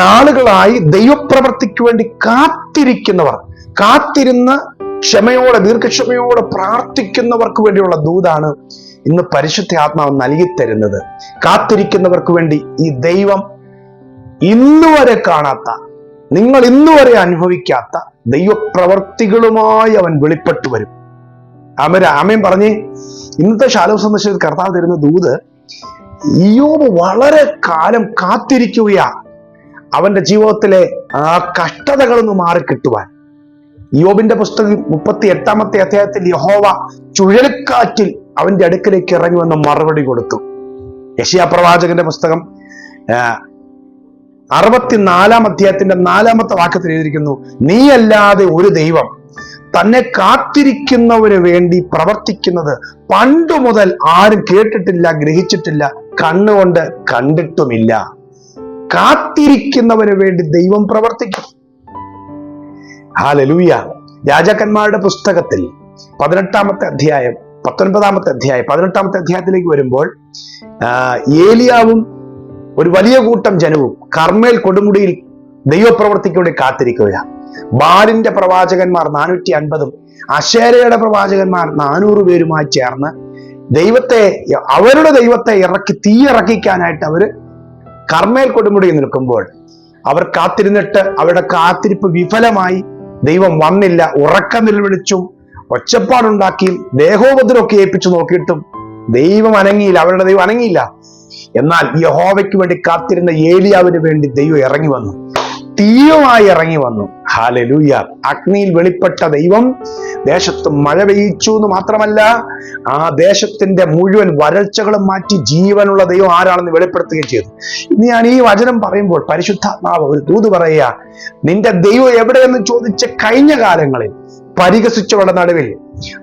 നാളുകളായി ദൈവപ്രവർത്തിക്ക് വേണ്ടി കാത്തിരിക്കുന്നവർ കാത്തിരുന്ന ക്ഷമയോടെ ദീർഘക്ഷമയോടെ പ്രാർത്ഥിക്കുന്നവർക്ക് വേണ്ടിയുള്ള ദൂതാണ് ഇന്ന് പരിശുദ്ധ ആത്മാവ് നൽകി തരുന്നത് കാത്തിരിക്കുന്നവർക്ക് വേണ്ടി ഈ ദൈവം ഇന്നുവരെ കാണാത്ത നിങ്ങൾ ഇന്നുവരെ അനുഭവിക്കാത്ത ദൈവപ്രവർത്തികളുമായി അവൻ വെളിപ്പെട്ടു വരും. അമര ആമയും പറഞ്ഞ് ഇന്നത്തെ ശാലോ സന്ദർശനത്തിൽ കർത്താവ് തരുന്ന ദൂത് ഇയോബ് വളരെ കാലം കാത്തിരിക്കുകയാ. അവന്റെ ജീവിതത്തിലെ ആ കഷ്ടതകളൊന്ന് മാറി കിട്ടുവാൻ യോബിന്റെ പുസ്തകം മുപ്പത്തി എട്ടാമത്തെ അധ്യായത്തിൽ യഹോവ ചുഴലിക്കാറ്റിൽ അവന്റെ അടുക്കിലേക്ക് ഇറങ്ങി വന്ന് മറുപടി കൊടുത്തു. യശിയാ പ്രവാചകന്റെ പുസ്തകം അറുപത്തിനാലാം അധ്യായത്തിന്റെ നാലാമത്തെ വാക്യത്തിൽ എഴുതിയിരിക്കുന്നു നീയല്ലാതെ ഒരു ദൈവം തന്നെ കാത്തിരിക്കുന്നവന് വേണ്ടി പ്രവർത്തിക്കുന്നത് പണ്ടു മുതൽ ആരും കേട്ടിട്ടില്ല ഗ്രഹിച്ചിട്ടില്ല കണ്ണുകൊണ്ട് കണ്ടിട്ടുമില്ല. കാത്തിരിക്കുന്നവന് വേണ്ടി ദൈവം പ്രവർത്തിക്കും. ഹാലലൂയ രാജാക്കന്മാരുടെ പുസ്തകത്തിൽ പതിനെട്ടാമത്തെ അധ്യായം പത്തൊൻപതാമത്തെ അധ്യായം പതിനെട്ടാമത്തെ അധ്യായത്തിലേക്ക് വരുമ്പോൾ ഏലിയാവും ഒരു വലിയ കൂട്ടം ജനവും കർമ്മേൽ കൊടുമുടിയിൽ ദൈവപ്രവർത്തിക്ക് വേണ്ടി കാത്തിരിക്കുകയാണ് ബാലിന്റെ പ്രവാചകന്മാർ നാനൂറ്റി അൻപതും അശേരയുടെ പ്രവാചകന്മാർ നാനൂറ് പേരുമായി ചേർന്ന് ദൈവത്തെ അവരുടെ ദൈവത്തെ ഇറക്കി തീയിറക്കിക്കാനായിട്ട് അവർ കർമ്മേൽ കൊടുമുടി നിൽക്കുമ്പോൾ അവർ കാത്തിരുന്നിട്ട് അവരുടെ കാത്തിരിപ്പ് വിഫലമായി ദൈവം വന്നില്ല ഉറക്കം നിലവിളിച്ചും ഒച്ചപ്പാടുണ്ടാക്കിയും ദേഹോപദ്രമൊക്കെ ഏൽപ്പിച്ചു നോക്കിയിട്ടും ദൈവം അനങ്ങിയില്ല അവരുടെ ദൈവം അനങ്ങിയില്ല. എന്നാൽ യഹോവയ്ക്ക് വേണ്ടി കാത്തിരുന്ന ഏലിയാവിന് വേണ്ടി ദൈവം ഇറങ്ങി വന്നു. തീയുമായി ഇറങ്ങി വന്നു. ഹാലലൂയ അഗ്നിയിൽ വെളിപ്പെട്ട ദൈവം ദേശത്ത് മഴ പെയ്യിച്ചു എന്ന് മാത്രമല്ല ആ ദേശത്തിന്റെ മുഴുവൻ വരൾച്ചകളും മാറ്റി ജീവനുള്ള ദൈവം ആരാണെന്ന് വെളിപ്പെടുത്തുകയും ചെയ്തു. ഇനി ഞാൻ ഈ വചനം പറയുമ്പോൾ പരിശുദ്ധാത്മാവ് ഒരു ദൂത് പറയുക നിന്റെ ദൈവം എവിടെയെന്ന് ചോദിച്ച കഴിഞ്ഞ കാലങ്ങളിൽ പരിഹസിച്ചവരുടെ നടുവിൽ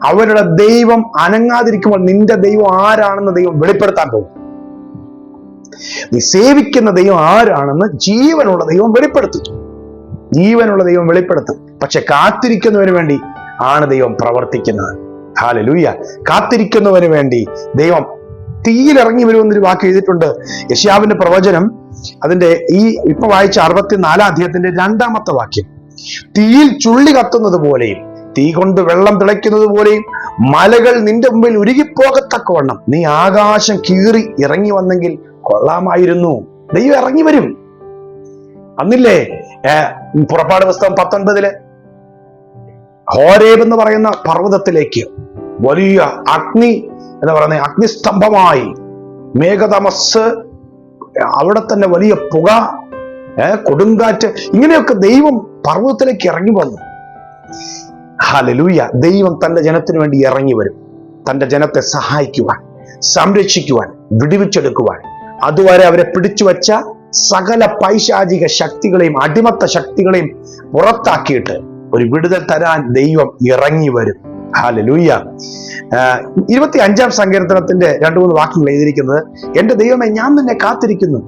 അവരുടെ ദൈവം അനങ്ങാതിരിക്കുമ്പോൾ നിന്റെ ദൈവം ആരാണെന്ന് ദൈവം വെളിപ്പെടുത്താൻ പോകും നീ സേവിക്കുന്ന ദൈവം ആരാണെന്ന് ജീവനുള്ള ദൈവം വെളിപ്പെടുത്തും. ജീവനുള്ള ദൈവം വെളിപ്പെടുത്തും. പക്ഷെ കാത്തിരിക്കുന്നവന് വേണ്ടി ആണ് ദൈവം പ്രവർത്തിക്കുന്നത്. ഹാലലൂയ കാത്തിരിക്കുന്നവന് വേണ്ടി ദൈവം തീയിലിറങ്ങി വരുമെന്നൊരു വാക്ക് എഴുതിയിട്ടുണ്ട്. യശ്യാവിന്റെ പ്രവചനം അതിന്റെ ഈ ഇപ്പൊ വായിച്ച അറുപത്തിനാലാം അധ്യായത്തിന്റെ രണ്ടാമത്തെ വാക്യം. തീയിൽ ചുള്ളി കത്തുന്നത് പോലെയും തീ കൊണ്ട് വെള്ളം തിളയ്ക്കുന്നത് പോലെയും മലകൾ നിന്റെ മുമ്പിൽ ഉരുകിപ്പോകത്തക്കവണ്ണം നീ ആകാശം കീറി ഇറങ്ങി വന്നെങ്കിൽ കൊള്ളാമായിരുന്നു. ദൈവം ഇറങ്ങി വരും. അന്നില്ലേ പുറപ്പാട് പുസ്തകം പത്തൊൻപതിൽ? ഹോരേബ് എന്ന് പറയുന്ന പർവതത്തിലേക്ക് വലിയ അഗ്നി എന്ന് പറയുന്ന അഗ്നിസ്തംഭമായി മേഘതമസ് അവിടെ തന്നെ വലിയ പുക കൊടുങ്കാറ്റ് ഇങ്ങനെയൊക്കെ ദൈവം പർവതത്തിലേക്ക് ഇറങ്ങി വന്നു. ഹലലൂയ ദൈവം തന്റെ ജനത്തിന് വേണ്ടി ഇറങ്ങി വരും. തന്റെ ജനത്തെ സഹായിക്കുവാൻ സംരക്ഷിക്കുവാൻ വിടുവിച്ചെടുക്കുവാൻ. അതുവരെ അവരെ പിടിച്ചു വച്ച സകല പൈശാചിക ശക്തികളെയും അടിമത്ത ശക്തികളെയും പുറത്താക്കിയിട്ട് ഒരു വിടുതൽ തരാൻ ദൈവം ഇറങ്ങി വരും. ഹാലലൂയ ഇരുപത്തി അഞ്ചാം സങ്കീർത്തനത്തിന്റെ രണ്ടു മൂന്ന് വാക്യങ്ങൾ എഴുതിയിരിക്കുന്നത് എന്റെ ദൈവമേ ഞാൻ നിന്നെ കാത്തിരിക്കുന്നു.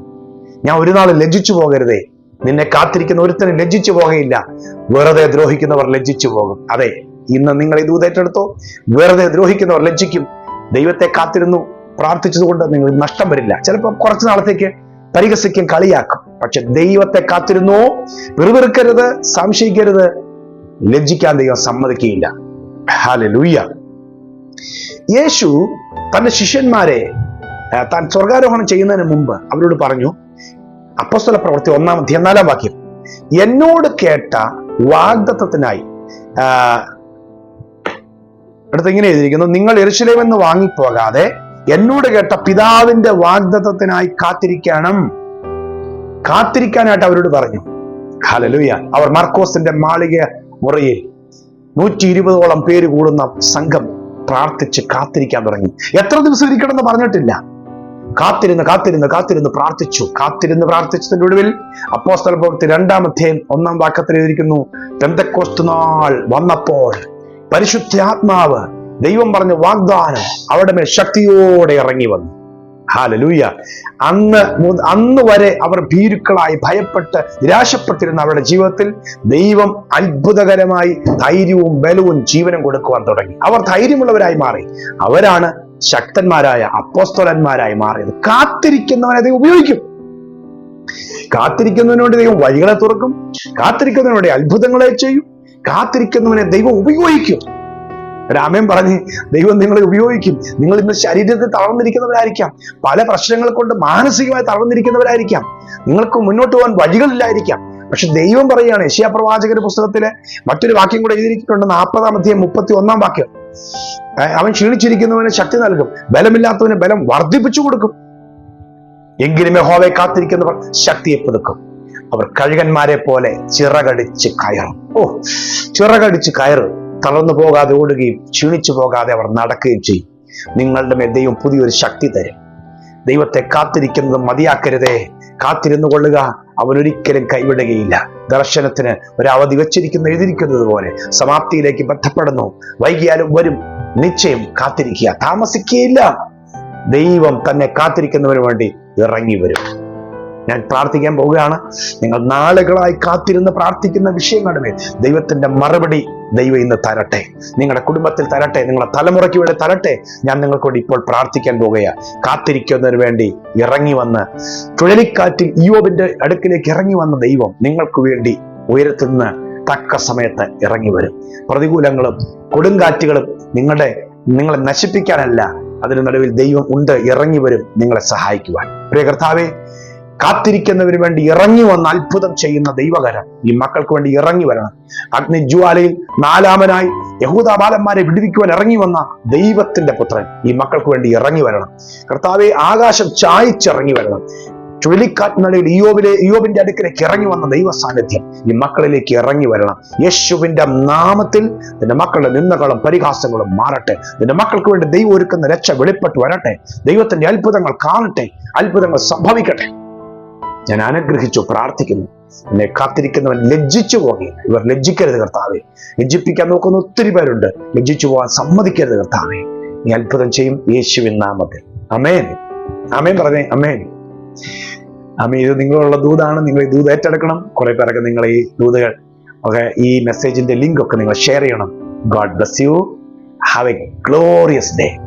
ഞാൻ ഒരു നാൾ ലജ്ജിച്ചു പോകരുതേ. നിന്നെ കാത്തിരിക്കുന്ന ഒരുത്തിനെ ലജ്ജിച്ചു പോകയില്ല. വെറുതെ ദ്രോഹിക്കുന്നവർ ലജ്ജിച്ചു പോകും. അതെ ഇന്ന് നിങ്ങൾ ഇത് ഏറ്റെടുത്തോ വെറുതെ ദ്രോഹിക്കുന്നവർ ലജ്ജിക്കും. ദൈവത്തെ കാത്തിരുന്നു. പ്രാർത്ഥിച്ചതുകൊണ്ട് നിങ്ങൾ നഷ്ടം വരില്ല. ചിലപ്പോൾ കുറച്ച് നാളത്തേക്ക് പരിഹസിക്കും കളിയാക്കും. പക്ഷെ ദൈവത്തെ കാത്തിരുന്നു വെറുതെറുക്കരുത് സംശയിക്കരുത് ലജ്ജിക്കാൻ ദൈവം സമ്മതിക്കുകയില്ല. ഹാലലൂയ്യ യേശു തന്റെ ശിഷ്യന്മാരെ താൻ സ്വർഗാരോഹണം ചെയ്യുന്നതിന് മുമ്പ് അവരോട് പറഞ്ഞു അപ്പസ്തല പ്രവൃത്തി ഒന്നാം അധ്യയം നാലാം വാക്യം എന്നോട് കേട്ട വാഗ്ദത്തത്തിനായി അടുത്ത് ഇങ്ങനെ എഴുതിയിരിക്കുന്നു നിങ്ങൾ എരിശിലേമെന്ന് വാങ്ങിപ്പോകാതെ എന്നോട് കേട്ട പിതാവിന്റെ വാഗ്ദത്തത്തിനായി കാത്തിരിക്കണം. കാത്തിരിക്കാനായിട്ട് അവരോട് പറഞ്ഞു. ഹലലുയ അവർ മർക്കോസിന്റെ മാളിക മുറിയിൽ നൂറ്റി ഇരുപതോളം പേര് കൂടുന്ന സംഘം പ്രാർത്ഥിച്ച് കാത്തിരിക്കാൻ തുടങ്ങി. എത്ര ദിവസം ഇരിക്കണമെന്ന് പറഞ്ഞിട്ടില്ല. കാത്തിരുന്ന് കാത്തിരുന്ന് കാത്തിരുന്ന് പ്രാർത്ഥിച്ചു. കാത്തിരുന്ന് പ്രാർത്ഥിച്ചതിന്റെ ഒടുവിൽ അപ്പോസ്തല പ്രവൃത്തി രണ്ടാമത്തെ ഒന്നാം വാക്കത്തിൽ എഴുതിയിരിക്കുന്നു പെന്തക്കോസ്തുനാൾ വന്നപ്പോൾ പരിശുദ്ധാത്മാവ് ദൈവം പറഞ്ഞ വാഗ്ദാനം അവിടെ മേൽ ശക്തിയോടെ ഇറങ്ങി വന്നു. ഹാലലൂയ അന്ന് അന്ന് വരെ അവർ ഭീരുക്കളായി ഭയപ്പെട്ട് നിരാശപ്പെട്ടിരുന്ന അവരുടെ ജീവിതത്തിൽ ദൈവം അത്ഭുതകരമായി ധൈര്യവും ബലവും ജീവനും കൊടുക്കുവാൻ തുടങ്ങി. അവർ ധൈര്യമുള്ളവരായി മാറി. അവരാണ് ശക്തന്മാരായ അപ്പോസ്തോലന്മാരായി മാറിയത്. കാത്തിരിക്കുന്നവനെ ദൈവം ഉപയോഗിക്കും. കാത്തിരിക്കുന്നതിനോട് ദൈവം വഴികളെ തുറക്കും. കാത്തിരിക്കുന്നതിനോട് അത്ഭുതങ്ങളെ ചെയ്യും. കാത്തിരിക്കുന്നവനെ ദൈവം ഉപയോഗിക്കും. രാമൻ പറഞ്ഞ് ദൈവം നിങ്ങളെ ഉപയോഗിക്കും. നിങ്ങൾ ഇന്ന് ശരീരത്തിൽ തളർന്നിരിക്കുന്നവരായിരിക്കാം. പല പ്രശ്നങ്ങൾ കൊണ്ട് മാനസികമായി തളർന്നിരിക്കുന്നവരായിരിക്കാം. നിങ്ങൾക്ക് മുന്നോട്ട് പോകാൻ വഴികളില്ലായിരിക്കാം. പക്ഷെ ദൈവം പറയുകയാണ് യശയാ പ്രവാചകന്റെ പുസ്തകത്തിലെ മറ്റൊരു വാക്യം കൂടെ എഴുതിയിട്ടുണ്ട് നാൽപ്പതാം അധ്യായം മുപ്പത്തി ഒന്നാം വാക്യം അവൻ ക്ഷീണിച്ചിരിക്കുന്നവന് ശക്തി നൽകും ബലമില്ലാത്തവന് ബലം വർദ്ധിപ്പിച്ചു കൊടുക്കും. എങ്കിലും യഹോവയെ കാത്തിരിക്കുന്നവർ ശക്തിയെ പുതുക്കും. അവർ കഴുകന്മാരെ പോലെ ചിറകടിച്ച് കയറും. ഓ ചിറകടിച്ച് കയറും. തളർന്നു പോകാതെ ഓടുകയും ക്ഷീണിച്ചു പോകാതെ അവർ നടക്കുകയും ചെയ്യും. നിങ്ങളുടെ മേൽ ദൈവം പുതിയൊരു ശക്തി തരും. ദൈവത്തെ കാത്തിരിക്കുന്നത് മതിയാക്കരുതേ. കാത്തിരുന്നു കൊള്ളുക അവൻ ഒരിക്കലും കൈവിടുകയില്ല. ദർശനത്തിന് ഒരു അവധി വെച്ചിരിക്കുന്ന എഴുതിയിരിക്കുന്നത് പോലെ. സമാപ്തിയിലേക്ക് ബന്ധപ്പെടുന്നു. വൈകിയാലും വരും. നിശ്ചയം കാത്തിരിക്കുക. താമസിക്കുകയില്ല. ദൈവം തന്നെ കാത്തിരിക്കുന്നവന് വേണ്ടി ഇറങ്ങി വരും. ഞാൻ പ്രാർത്ഥിക്കാൻ പോവുകയാണ്. നിങ്ങൾ നാളുകളായി കാത്തിരുന്ന് പ്രാർത്ഥിക്കുന്ന വിഷയങ്ങളുടെ ദൈവത്തിന്റെ മറുപടി ദൈവം ഇന്ന് തരട്ടെ. നിങ്ങളുടെ കുടുംബത്തിൽ തരട്ടെ നിങ്ങളുടെ തലമുറയ്ക്ക് വേണ്ടി തരട്ടെ. ഞാൻ നിങ്ങൾക്ക് വേണ്ടി ഇപ്പോൾ പ്രാർത്ഥിക്കാൻ പോകുകയാണ് കാത്തിരിക്കുന്നതിന് വേണ്ടി ഇറങ്ങി വന്ന് ചുഴലിക്കാറ്റിൽ യോബിന്റെ അടുക്കിലേക്ക് ഇറങ്ങി വന്ന ദൈവം നിങ്ങൾക്ക് വേണ്ടി ഉയരത്തിൽ നിന്ന് തക്ക സമയത്ത് ഇറങ്ങി വരും. പ്രതികൂലങ്ങളും കൊടുങ്കാറ്റുകളും നിങ്ങളുടെ നിങ്ങളെ നശിപ്പിക്കാനല്ല അതിന് നടുവിൽ ദൈവം ഉണ്ട് ഇറങ്ങി വരും നിങ്ങളെ സഹായിക്കുവാൻ. പ്രിയ കർത്താവെ കാത്തിരിക്കുന്നതിന് വേണ്ടി ഇറങ്ങി വന്ന് അത്ഭുതം ചെയ്യുന്ന ദൈവകരം ഈ മക്കൾക്ക് വേണ്ടി ഇറങ്ങി വരണം. അഗ്നിജ്വാലയിൽ നാലാമനായി യഹൂദ ബാലന്മാരെ വിടുവിക്കുവാൻ ഇറങ്ങി വന്ന ദൈവത്തിന്റെ പുത്രൻ ഈ മക്കൾക്ക് വേണ്ടി ഇറങ്ങി വരണം. കർത്താവെ ആകാശം ചായച്ചിറങ്ങി വരണം. ചുഴലിക്കാറ്റിനടയിൽ ഇയോബിലെ ഇയോബിന്റെ അടുക്കിലേക്ക് ഇറങ്ങി വന്ന ദൈവ സാന്നിധ്യം ഈ മക്കളിലേക്ക് ഇറങ്ങി വരണം. യേശുവിന്റെ നാമത്തിൽ നിന്റെ മക്കളുടെ നിന്ദകളും പരിഹാസങ്ങളും മാറട്ടെ. നിന്റെ മക്കൾക്ക് വേണ്ടി ദൈവം ഒരുക്കുന്ന രക്ഷ വെളിപ്പെട്ട് വരട്ടെ. ദൈവത്തിന്റെ അത്ഭുതങ്ങൾ കാണട്ടെ. അത്ഭുതങ്ങൾ സംഭവിക്കട്ടെ. ഞാൻ അനുഗ്രഹിച്ചു പ്രാർത്ഥിക്കുന്നു. എന്നെ കാത്തിരിക്കുന്നവൻ ലജ്ജിച്ചു പോകുകയില്ല ഇവർ ലജ്ജിക്കരുത് കർത്താവേ. ലജ്ജിപ്പിക്കാൻ നോക്കുന്ന ഒത്തിരി പേരുണ്ട്. ലജ്ജിച്ചു പോകാൻ സമ്മതിക്കരുത് കർത്താവേ. നീ അത്ഭുതം ചെയ്യും യേശുവിൻ നാമത്തിൽ. അമേൻ അമേൻ പറഞ്ഞേ അമേൻ അമേ ഇത് നിങ്ങളുള്ള ദൂതാണ്. നിങ്ങൾ ഈ ദൂത് ഏറ്റെടുക്കണം. കുറെ പേരൊക്കെ നിങ്ങൾ ഈ ദൂതുകൾ ഒക്കെ ഈ മെസ്സേജിന്റെ ലിങ്ക് ഒക്കെ നിങ്ങൾ ഷെയർ ചെയ്യണം. God bless you have a glorious day